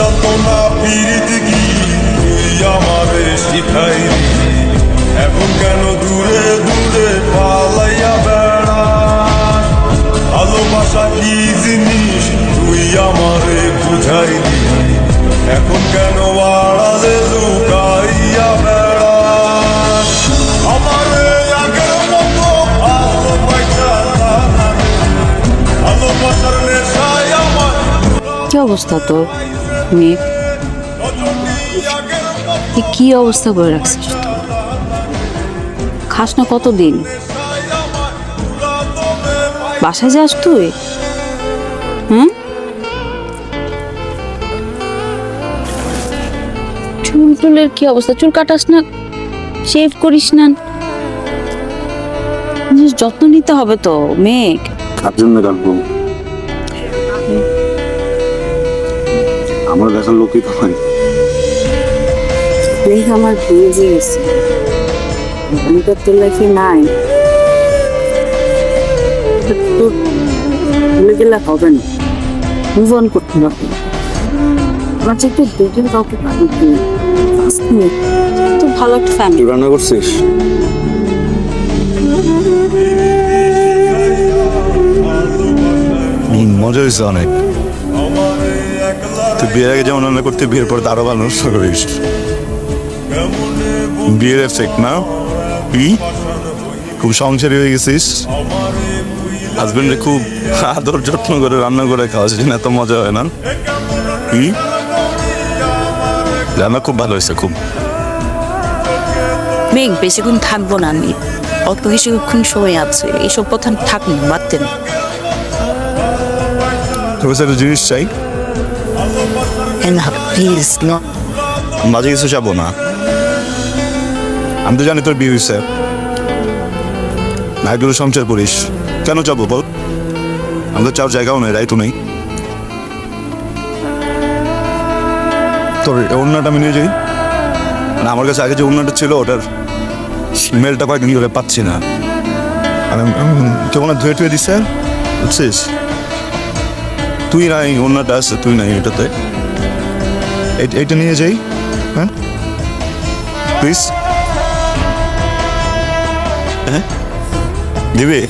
যন্ত্রণা পিরিতি কি তুই আমারে শিখাইলি। এখন কেন দূরে দূরে পালাইয়া বেড়াস? ভালোবাসা কি জিনিস? তুই আমারে বুঝাইলি। এখন কেন আড়ালে লুকাইয়া বেড়াস? আমারে মতো ভালোবাসা ভালোবাসার আমার কি অবস্থা তোর? মেয়ে কি অবস্থা করে রাখছিস খাস না কতদিন? বাসায় যাস তুই? হুম? চুল টুলের কি অবস্থা? চুল কাটাস না শেভ করিস না। যত্ন নিতে হবে তো, মেঘ। কার আমার দেখার লোকই তো হয়। আমার ভেজে গেছে আমি তো তোর লাইফে নাই। তো তোর ভুলে গেলে হবে না। মুভ অন করতে হবে। আমার যে একটু দেখে কাউকে পাবি তো ভালো একটা ফ্যামিলি রান্না করছিস? মজা হয়েছে অনেক। তুই বিয়ের আগে যেমন রান্না করতে বিয়ের পরে আরও ভালো নষ্ট করিস। বিয়ের এফেক্ট না? কি? খুব সংসারী হয়ে গেছিস? হাজবেন্ডে খুব আদর যত্ন করে রান্না করে খাওয়াস না এত মজা হয় না? কি? রান্না খুব ভালো হয়েছে খুব। মেঘ বেশিক্ষণ থাকব না আমি। অল্প কিছুক্ষণ সময় আছে এইসব কথা থাক না বাদতে না। তোর একটা জিনিস চাই। না ন মাঝে কিছু যাব না। আমি তো জানি তোর বিয়ে হয়েছে নাইটগুলো সংসার করিস। কেন যাব বল? আমাদের চার জায়গাও নেই রাইটও নেই। তোর অন্যটা আমি নিয়ে যাই। মানে আমার কাছে আগে যে অন্যটা ছিল ওটার স্মেলটা কয়েকদিন ধরে পাচ্ছি না। উম, কেমন ধুয়ে টুয়ে দিছে? বুঝছিস? তুই নাই অন্যটা আছে, তুই নাই এটাতে। এই- এইটা নিয়ে যাই হ্যাঁ? প্লিজ হ্যাঁ? দিবি?